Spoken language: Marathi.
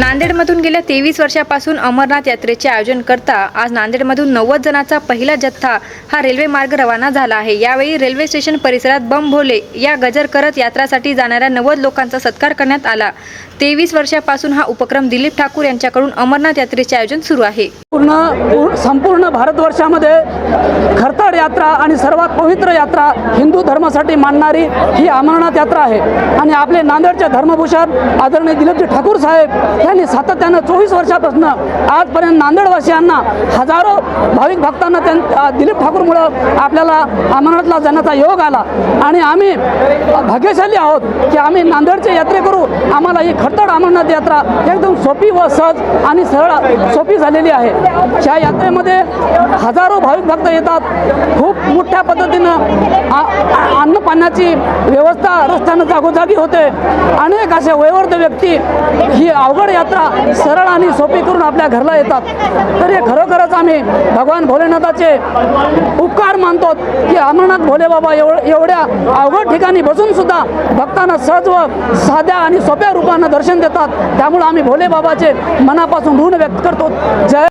नांदेडमधून गेल्या तेवीस वर्षापासून अमरनाथ यात्रेचे आयोजन करता आज नांदेडमधून नव्वद जणांचा पहिला जथ्था हा रेल्वे मार्ग रवाना झाला आहे. यावेळी रेल्वे स्टेशन परिसरात बम भोले या गजर करत यात्रासाठी जाणाऱ्या नव्वद लोकांचा सत्कार करण्यात आला. तेवीस वर्षापासून हा उपक्रम दिलीप ठाकूर यांच्याकडून अमरनाथ यात्रेचे आयोजन सुरू आहे. पूर्ण संपूर्ण भारतवर्षामध्ये खरताड यात्रा आणि सर्वात पवित्र यात्रा हिंदू धर्मासाठी मानणारी ही अमरनाथ यात्रा आहे. आणि आपले नांदेडचे धर्मभूषण आदरणीय दिलीपजी ठाकूर साहेब यांनी सातत्यानं चोवीस वर्षापासून आजपर्यंत नांदेडवासियांना हजारो भाविक भक्तांना त्यां दिलीप ठाकूरमुळं आपल्याला अमरनाथला जाण्याचा योग आला. आणि आम्ही भाग्यशाली आहोत की आम्ही नांदेडचे यात्रेकरू आम्हाला ही खरतड अमरनाथ यात्रा एकदम सोपी व सहज आणि सरळ सोपी झालेली आहे. ह्या यात्रेमध्ये हजारो भाविक भक्त येतात. खूप मोठ्या पद्धतीनं आ- अन्न पाण्याची व्यवस्था रस्त्यानं जागोजागी होते. अनेक असे वयवर्ध व्यक्ती ही अवघड यात्रा सरळ आणि सोपी करून आपल्या घरला येतात. तर हे खरोखरच आम्ही भगवान भोलेनाथाचे उपकार मानतो की अमरनाथ भोले बाबा एव एवढ्या अवघड ठिकाणी बसून सुद्धा भक्तांना सहज व साध्या आणि सोप्या रूपानं दर्शन देतात. त्यामुळे आम्ही भोले बाबाचे मनापासून ऋण व्यक्त करतो. जय